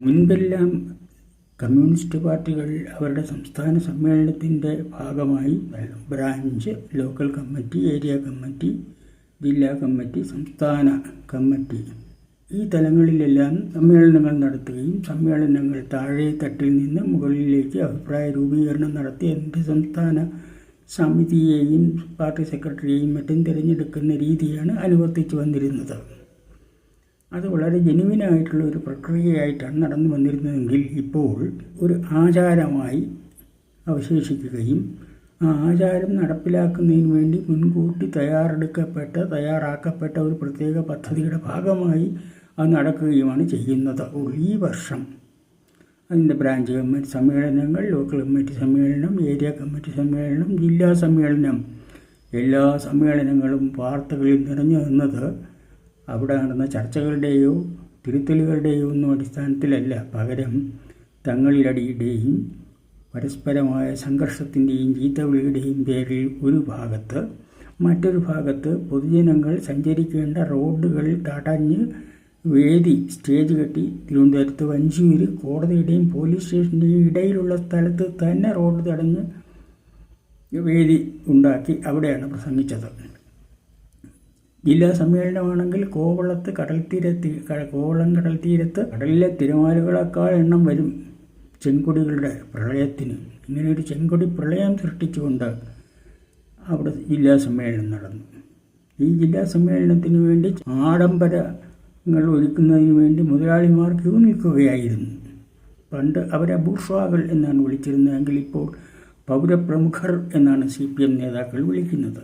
മുൻപെല്ലാം communist പാർട്ടികൾ അവരുടെ സംസ്ഥാന സമ്മേളനത്തിന്റെ ഭാഗമായി branch local committee area committee ജില്ലാ കമ്മിറ്റി സംസ്ഥാന കമ്മിറ്റി ഈ തലങ്ങളിലെല്ലാം സമ്മേളനങ്ങൾ നടത്തുകയും സമ്മേളനങ്ങൾ താഴെ തട്ടിൽ നിന്ന് മുകളിലേക്ക് അഭിപ്രായ രൂപീകരണം നടത്തി എന്റെ സംസ്ഥാന സമിതിയെയും പാർട്ടി സെക്രട്ടറിയെയും മറ്റും തിരഞ്ഞെടുക്കുന്ന രീതിയാണ് അനുവർത്തിച്ചു വന്നിരുന്നത്. അത് വളരെ ജെനുവിനായിട്ടുള്ള ഒരു പ്രക്രിയയായിട്ടാണ് നടന്നു വന്നിരുന്നതെങ്കിൽ ഇപ്പോൾ ഒരു ആചാരമായി അവശേഷിക്കുകയും ആ ആചാരം നടപ്പിലാക്കുന്നതിന് വേണ്ടി മുൻകൂട്ടി തയ്യാറെടുക്കപ്പെട്ട തയ്യാറാക്കപ്പെട്ട ഒരു പ്രത്യേക പദ്ധതിയുടെ ഭാഗമായി അത് നടക്കുകയുമാണ് ചെയ്യുന്നത്. ഈ വർഷം അതിന്റെ ബ്രാഞ്ച് കമ്മിറ്റി സമ്മേളനങ്ങൾ ലോക്കൽ കമ്മിറ്റി സമ്മേളനം ഏരിയ കമ്മിറ്റി സമ്മേളനം ജില്ലാ സമ്മേളനം എല്ലാ സമ്മേളനങ്ങളും വാർത്തകളിൽ നിറഞ്ഞു നിന്നത് അവിടെ നടന്ന ചർച്ചകളുടെയോ തിരുത്തലുകളുടെയോ ഒന്നും അടിസ്ഥാനത്തിലല്ല. പകരം തങ്ങളിലടിയുടെയും പരസ്പരമായ സംഘർഷത്തിന്റെയും ചീത്തവിളിയുടെയും പേരിൽ ഒരു ഭാഗത്ത് മറ്റൊരു ഭാഗത്ത് പൊതുജനങ്ങൾ സഞ്ചരിക്കേണ്ട റോഡുകൾ തടഞ്ഞ് വേദി സ്റ്റേജ് കെട്ടി തിരുവനന്തപുരത്ത് വഞ്ചിയൂർ കോടതിയുടെയും പോലീസ് സ്റ്റേഷന്റെയും ഇടയിലുള്ള സ്ഥലത്ത് തന്നെ റോഡ് തടഞ്ഞ് വേദി ഉണ്ടാക്കി അവിടെയാണ് പ്രസംഗിച്ചത്. ജില്ലാ സമ്മേളനമാണെങ്കിൽ കോവളത്ത് കടൽ തീരത്ത് കോവളം കടൽ തീരത്ത് കടലിലെ തിരമാലകളെക്കാൾ എണ്ണം വരും ചെങ്കൊടികളുടെ പ്രളയത്തിന്. ഇങ്ങനെ ഒരു ചെങ്കൊടി പ്രളയം സൃഷ്ടിച്ചുകൊണ്ട് അവിടെ ജില്ലാ സമ്മേളനം നടന്നു. ഈ ജില്ലാ സമ്മേളനത്തിന് വേണ്ടി ആഡംബരങ്ങൾ ഒരുക്കുന്നതിന് വേണ്ടി മുതലാളിമാർ ക്യൂ നിൽക്കുകയായിരുന്നു. പണ്ട് അവരെ ബൂർഷ്വാകൾ എന്നാണ് വിളിച്ചിരുന്നതെങ്കിൽ ഇപ്പോൾ പൗരപ്രമുഖർ എന്നാണ് സി പി എം നേതാക്കൾ വിളിക്കുന്നത്.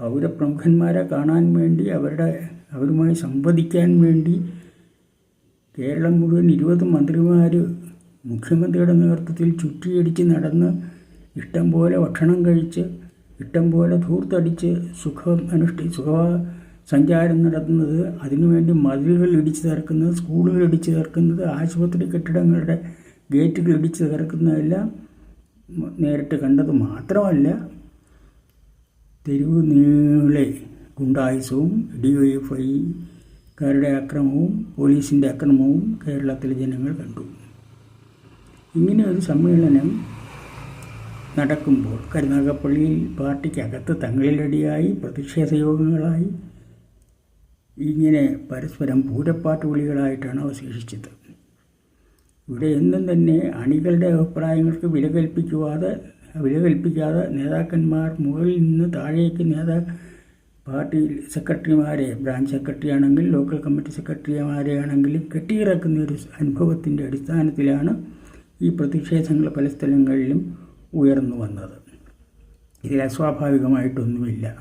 പൗരപ്രമുഖന്മാരെ കാണാൻ വേണ്ടി അവരുടെ അവരുമായി സംവദിക്കാൻ വേണ്ടി കേരളം മുഴുവൻ ഇരുപത് മന്ത്രിമാർ മുഖ്യമന്ത്രിയുടെ നേതൃത്വത്തിൽ ചുറ്റിയടിച്ച് നടന്ന് ഇഷ്ടം പോലെ ഭക്ഷണം കഴിച്ച് ഇഷ്ടം പോലെ ധൂർത്തടിച്ച് സുഖം അനുഷ്ഠി സുഖ സഞ്ചാരം നടത്തുന്നത് അതിനുവേണ്ടി മതിലുകൾ ഇടിച്ചു തീർക്കുന്നത് സ്കൂളുകൾ ഇടിച്ചു തീർക്കുന്നത് ആശുപത്രി കെട്ടിടങ്ങളുടെ ഗേറ്റുകൾ ഇടിച്ചു തീർക്കുന്നതെല്ലാം നേരിട്ട് കണ്ടത് മാത്രമല്ല തെരുവ് നീളെ ഗുണ്ടായുസവും ഡി എഫ് ഐക്കാരുടെ അക്രമവും പോലീസിന്റെ അക്രമവും കേരളത്തിലെ ജനങ്ങൾ കണ്ടു. ഇങ്ങനെ ഒരു സമ്മേളനം നടക്കുമ്പോൾ കരുനാഗപ്പള്ളിയിൽ പാർട്ടിക്കകത്ത് തങ്ങളിലടിയായി പ്രതിഷേധ യോഗങ്ങളായി ഇങ്ങനെ പരസ്പരം പൂരപ്പാട്ട് വിളികളായിട്ടാണ് അവശേഷിച്ചത്. ഇവിടെ എന്നും തന്നെ അണികളുടെ അഭിപ്രായങ്ങൾക്ക് വില കൽപ്പിക്കുവാതെ വില കൽപ്പിക്കാതെ നേതാക്കന്മാർ മുകളിൽ നിന്ന് താഴേക്ക് നേതാ പാർട്ടി സെക്രട്ടറിമാരെ ബ്രാഞ്ച് സെക്രട്ടറി ആണെങ്കിൽ ലോക്കൽ കമ്മിറ്റി സെക്രട്ടറിമാരെ ആണെങ്കിലും കെട്ടിയിറക്കുന്ന ഒരു അനുഭവത്തിന്റെ അടിസ്ഥാനത്തിലാണ് ഈ പ്രതിഷേധങ്ങൾ പല സ്ഥലങ്ങളിലും ഉയർന്നു വന്നത്. ഇതിൽ അസ്വാഭാവികമായിട്ടൊന്നുമില്ല.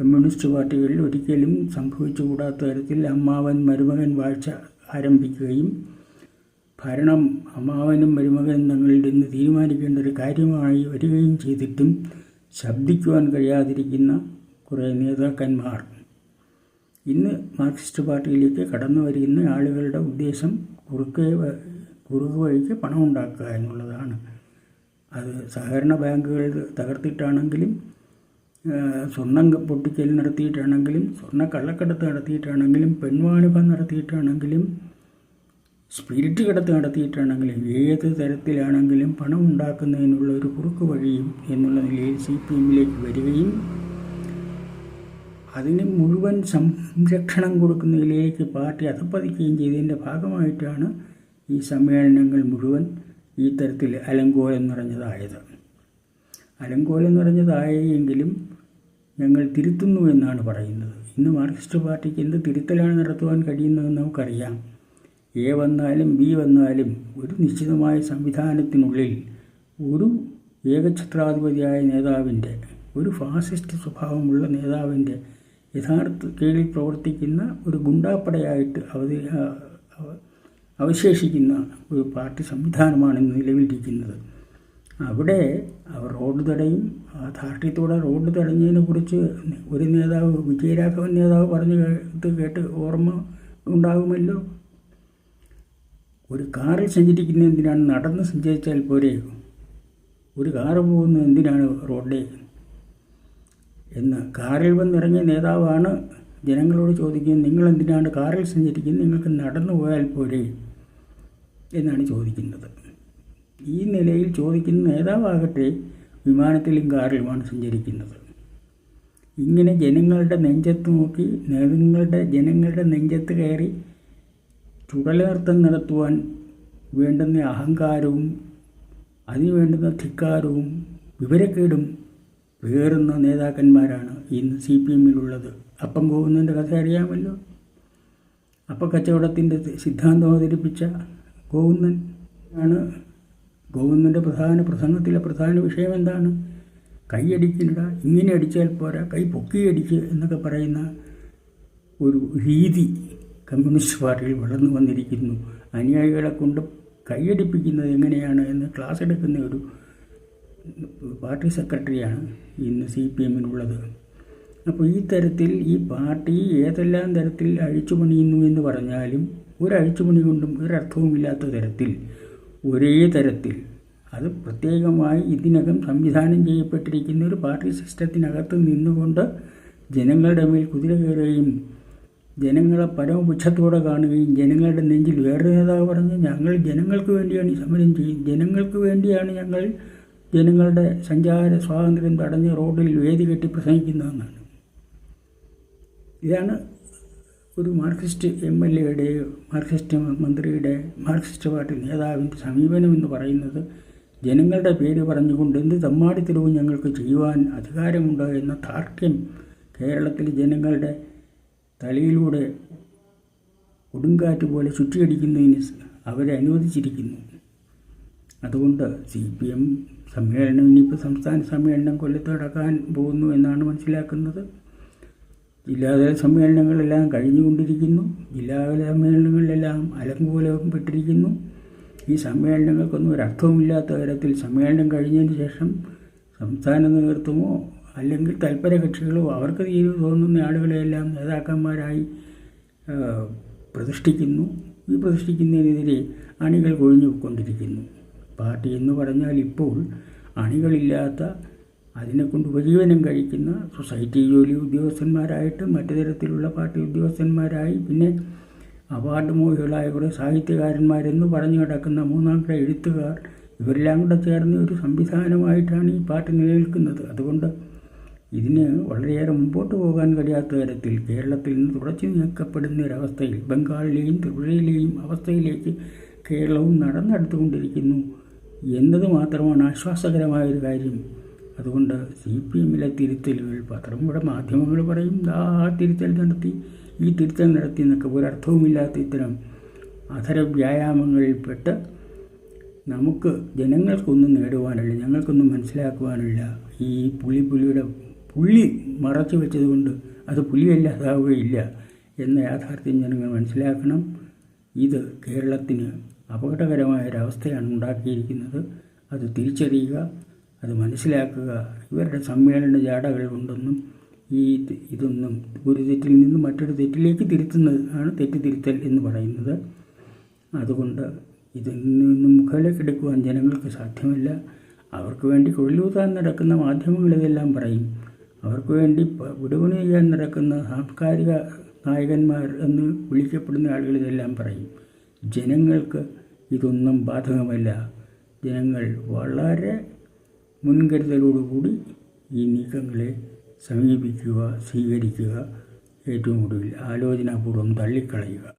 കമ്മ്യൂണിസ്റ്റ് പാർട്ടികളിൽ ഒരിക്കലും സംഭവിച്ചുകൂടാത്ത തരത്തിൽ അമ്മാവൻ മരുമകൻ വാഴ്ച ആരംഭിക്കുകയും ഭരണം അമ്മാവനും മരുമകനും തങ്ങളിൽ നിന്ന് തീരുമാനിക്കേണ്ട ഒരു കാര്യമായി വരികയും ചെയ്തിട്ടും ശബ്ദിക്കുവാൻ കഴിയാതിരിക്കുന്ന കുറേ നേതാക്കന്മാർ. ഇന്ന് മാർക്സിസ്റ്റ് പാർട്ടിയിലേക്ക് കടന്നു വരുന്ന ആളുകളുടെ ഉദ്ദേശം കുറുക്കെ കുറുകു വഴിക്ക് പണം ഉണ്ടാക്കുക എന്നുള്ളതാണ്. അത് സഹകരണ ബാങ്കുകൾ തകർത്തിട്ടാണെങ്കിലും സ്വർണം പൊട്ടിക്കൽ നടത്തിയിട്ടാണെങ്കിലും സ്വർണ കള്ളക്കടത്ത് നടത്തിയിട്ടാണെങ്കിലും പെൺവാണിഭം നടത്തിയിട്ടാണെങ്കിലും സ്പിരിറ്റ് കടത്ത് നടത്തിയിട്ടാണെങ്കിൽ ഏത് തരത്തിലാണെങ്കിലും പണം ഉണ്ടാക്കുന്നതിനുള്ള ഒരു കുറുക്ക് വഴിയും എന്നുള്ള നിലയിൽ സി പി എമ്മിലേക്ക് വരികയും അതിന് മുഴുവൻ സംരക്ഷണം കൊടുക്കുന്നതിലേക്ക് പാർട്ടി അധപ്പതിക്കുകയും ചെയ്തതിന്റെ ഭാഗമായിട്ടാണ് ഈ സമ്മേളനങ്ങൾ മുഴുവൻ ഈ തരത്തിൽ അലങ്കോലം നിറഞ്ഞതായത്. അലങ്കോലം നിറഞ്ഞതായെങ്കിലും ഞങ്ങൾ തിരുത്തുന്നു എന്നാണ് പറയുന്നത്. ഇന്ന് മാർക്സിസ്റ്റ് പാർട്ടിക്ക് എന്ത് തിരുത്തലാണ് നടത്തുവാൻ കഴിയുന്നതെന്ന് നമുക്കറിയാം. എ വന്നാലും ബി വന്നാലും ഒരു നിശ്ചിതമായ സംവിധാനത്തിനുള്ളിൽ ഒരു ഏകഛത്രാധിപതിയായ നേതാവിന്റെ ഒരു ഫാസിസ്റ്റ് സ്വഭാവമുള്ള നേതാവിന്റെ യഥാർത്ഥ കീഴിൽ പ്രവർത്തിക്കുന്ന ഒരു ഗുണ്ടാപ്പടയായിട്ട് അവശേഷിക്കുന്ന ഒരു പാർട്ടി സംവിധാനമാണ് ഇന്ന് നിലവിലിരിക്കുന്നത്. അവിടെ അവർ റോഡ് തടയും ആ ധാർഷ്ട്യത്തോടെ റോഡ് തടഞ്ഞതിനെ കുറിച്ച് ഒരു നേതാവ് വിജയരാഘവൻ നേതാവ് പറഞ്ഞു കേട്ട് കേട്ട് ഓർമ്മ ഉണ്ടാകുമല്ലോ. ഒരു കാറിൽ സഞ്ചരിക്കുന്ന എന്തിനാണ്? നടന്ന് സഞ്ചരിച്ചാൽ പോരെ? ഒരു കാറ് പോകുന്ന എന്തിനാണ് റോഡിൽ? എന്ന് കാറിൽ വന്നിറങ്ങിയ നേതാവാണ് ജനങ്ങളോട് ചോദിക്കുന്നത് നിങ്ങൾ എന്തിനാണ് കാറിൽ സഞ്ചരിക്കുന്നത്? നിങ്ങൾക്ക് നടന്നു പോയാൽ പോരെ? എന്നാണ് ചോദിക്കുന്നത്. ഈ നിലയിൽ ചോദിക്കുന്ന നേതാവാകട്ടെ വിമാനത്തിലും കാറിലുമാണ് സഞ്ചരിക്കുന്നത്. ഇങ്ങനെ ജനങ്ങളുടെ നെഞ്ചത്ത് നോക്കി നേതങ്ങളുടെ ജനങ്ങളുടെ നെഞ്ചത്ത് കയറി ചുടലനൃത്തം നടത്തുവാൻ വേണ്ടുന്ന അഹങ്കാരവും അതിന് വേണ്ടുന്ന ധിക്കാരവും വിവരക്കേടും വേറുന്ന നേതാക്കന്മാരാണ് ഇന്ന് സി പി എമ്മിലുള്ളത്. അപ്പം ഗോവിന്ദന്റെ കഥ അറിയാമല്ലോ? അപ്പം കച്ചവടത്തിന്റെ സിദ്ധാന്തം അവതരിപ്പിച്ച ഗോവിന്ദൻ ആണ്. ഗോവിന്ദന്റെ പ്രധാന പ്രസംഗത്തിലെ പ്രധാന വിഷയം എന്താണ്? കൈയടിക്കില്ല ഇങ്ങനെ അടിച്ചാൽ പോരാ കൈ പൊക്കിയടിക്ക് എന്നൊക്കെ പറയുന്ന ഒരു രീതി കമ്മ്യൂണിസ്റ്റ് പാർട്ടിയിൽ വളർന്നു വന്നിരിക്കുന്നു. അനുയായികളെ കൊണ്ട് കൈയടിപ്പിക്കുന്നത് എങ്ങനെയാണ് എന്ന് ക്ലാസ് എടുക്കുന്ന ഒരു പാർട്ടി സെക്രട്ടറിയാണ് ഇന്ന് സി പി എമ്മിനുള്ളത്. അപ്പോൾ ഈ തരത്തിൽ ഈ പാർട്ടി ഏതെല്ലാം തരത്തിൽ അഴിച്ചുപണിയുന്നു എന്ന് പറഞ്ഞാലും ഒരു അഴിച്ചുപണി കൊണ്ടും ഒരർത്ഥവുമില്ലാത്ത തരത്തിൽ ഒരേ തരത്തിൽ അത് പ്രത്യേകമായി ഇതിനകം സംവിധാനം ചെയ്യപ്പെട്ടിരിക്കുന്ന ഒരു പാർട്ടി സിസ്റ്റത്തിനകത്ത് നിന്നുകൊണ്ട് ജനങ്ങളുടെ മേൽ കുതിര കയറുകയും ജനങ്ങളെ പരമപുച്ഛത്തോടെ കാണുകയും ജനങ്ങളുടെ നെഞ്ചിൽ വേറൊരു നേതാവ് പറഞ്ഞ് ഞങ്ങൾ ജനങ്ങൾക്ക് വേണ്ടിയാണ് ഈ സമരം ചെയ്യും ജനങ്ങൾക്ക് വേണ്ടിയാണ് ഞങ്ങൾ ജനങ്ങളുടെ സഞ്ചാര സ്വാതന്ത്ര്യം തടഞ്ഞ് റോഡിൽ വേദി കെട്ടി പ്രസംഗിക്കുന്നതെന്നാണ്. ഇതാണ് ഒരു മാർക്സിസ്റ്റ് എം എൽ എയുടെ മാർക്സിസ്റ്റ് മന്ത്രിയുടെ മാർക്സിസ്റ്റ് പാർട്ടി നേതാവിന്റെ സമീപനം എന്ന് പറയുന്നത് ജനങ്ങളുടെ പേര് പറഞ്ഞുകൊണ്ട് എന്ത് തമ്മാടിത്തരവും ഞങ്ങൾക്ക് ചെയ്യുവാൻ അധികാരമുണ്ടോ എന്ന താർക്യം കേരളത്തിലെ ജനങ്ങളുടെ തലയിലൂടെ കൊടുങ്കാറ്റ് പോലെ ചുറ്റിയടിക്കുന്നതിന് അവരെ അനുവദിച്ചിരിക്കുന്നു. അതുകൊണ്ട് സി പി എം സമ്മേളനം ഇനിയിപ്പോൾ സംസ്ഥാന സമ്മേളനം കൊല്ലത്ത് നടക്കാൻ പോകുന്നു എന്നാണ് മനസ്സിലാക്കുന്നത്. ജില്ലാതല സമ്മേളനങ്ങളെല്ലാം കഴിഞ്ഞുകൊണ്ടിരിക്കുന്നു. ജില്ലാതല സമ്മേളനങ്ങളിലെല്ലാം അലങ്കോലം പെട്ടിരിക്കുന്നു. ഈ സമ്മേളനങ്ങൾക്കൊന്നും ഒരർത്ഥവുമില്ലാത്ത തരത്തിൽ സമ്മേളനം കഴിഞ്ഞതിന് ശേഷം സംസ്ഥാന നേതൃത്വമോ അല്ലെങ്കിൽ തൽപര കക്ഷികളോ അവർക്ക് തീരെ തോന്നുന്ന ആളുകളെയെല്ലാം നേതാക്കന്മാരായി പ്രതിഷ്ഠിക്കുന്നു. ഈ പ്രതിഷ്ഠിക്കുന്നതിനെതിരെ അണികൾ കൊഴിഞ്ഞു കൊണ്ടിരിക്കുന്നു. പാർട്ടി എന്ന് പറഞ്ഞാൽ ഇപ്പോൾ അണികളില്ലാത്ത അതിനെക്കൊണ്ട് ഉപജീവനം കഴിക്കുന്ന സൊസൈറ്റി ജോലി ഉദ്യോഗസ്ഥന്മാരായിട്ട് മറ്റു തരത്തിലുള്ള പാർട്ടി ഉദ്യോഗസ്ഥന്മാരായി പിന്നെ അവാർഡ് മോഹികളായ കുറേ സാഹിത്യകാരന്മാരെന്ന് പറഞ്ഞു കിടക്കുന്ന മൂന്നാം കിട എഴുത്തുകാർ ഇവരെല്ലാം കൂടെ ചേർന്ന ഒരു സംവിധാനമായിട്ടാണ് ഈ പാർട്ടി നിലനിൽക്കുന്നത്. അതുകൊണ്ട് ഇതിന് വളരെയേറെ മുമ്പോട്ട് പോകാൻ കഴിയാത്ത തരത്തിൽ കേരളത്തിൽ നിന്ന് തുടച്ചു നീക്കപ്പെടുന്ന ഒരവസ്ഥയിൽ ബംഗാളിലെയും ത്രിപുരയിലെയും അവസ്ഥയിലേക്ക് കേരളവും നടന്നെടുത്തുകൊണ്ടിരിക്കുന്നു എന്നത് മാത്രമാണ് ആശ്വാസകരമായൊരു കാര്യം. അതുകൊണ്ട് സി പി എമ്മിലെ തിരുത്തലുകൾ പത്രം ഇവിടെ മാധ്യമങ്ങൾ പറയും ആ തിരുത്തൽ നടത്തി ഈ തിരുത്തൽ നടത്തി എന്നൊക്കെ ഒരർത്ഥവുമില്ലാത്ത ഇത്തരം അധര വ്യായാമങ്ങളിൽപ്പെട്ട് നമുക്ക് ജനങ്ങൾക്കൊന്നും നേടുവാനല്ല ഞങ്ങൾക്കൊന്നും മനസ്സിലാക്കുവാനില്ല. ഈ പുലി പുലിയുടെ പുള്ളി മറച്ചു വെച്ചതുകൊണ്ട് അത് പുലിയല്ലാതാവുകയില്ല എന്ന യാഥാർത്ഥ്യം ജനങ്ങൾ മനസ്സിലാക്കണം. ഇത് കേരളത്തിന് അപകടകരമായ ഒരവസ്ഥയാണ് ഉണ്ടാക്കിയിരിക്കുന്നത്. അത് തിരിച്ചറിയുക അത് മനസ്സിലാക്കുക. ഇവരുടെ സമ്മേളന ജാടകൾ കൊണ്ടൊന്നും ഈ ഇതൊന്നും ഒരു തെറ്റിൽ നിന്ന് മറ്റൊരു തെറ്റിലേക്ക് തിരുത്തുന്നത് ആണ് തെറ്റ് എന്ന് പറയുന്നത്. അതുകൊണ്ട് ഇതിൽ നിന്നും മുഖവിലേക്കെടുക്കുവാൻ ജനങ്ങൾക്ക് സാധ്യമല്ല. അവർക്ക് വേണ്ടി കൊള്ളൂതാൻ നടക്കുന്ന മാധ്യമങ്ങൾ ഇതെല്ലാം പറയും. അവർക്ക് വേണ്ടി വിടുപണി ചെയ്യാൻ നടക്കുന്ന സാംസ്കാരിക നായകന്മാർ എന്ന് വിളിക്കപ്പെടുന്ന ആളുകൾ ഇതെല്ലാം പറയും. ജനങ്ങൾക്ക് ഇതൊന്നും ബാധകമല്ല. ജനങ്ങൾ വളരെ മുൻകരുതലോടുകൂടി ഈ നീക്കങ്ങളെ സമീപിക്കുക സ്വീകരിക്കുക. ഏറ്റവും ഒടുവിൽ ആലോചനാപൂർവം തള്ളിക്കളയുക.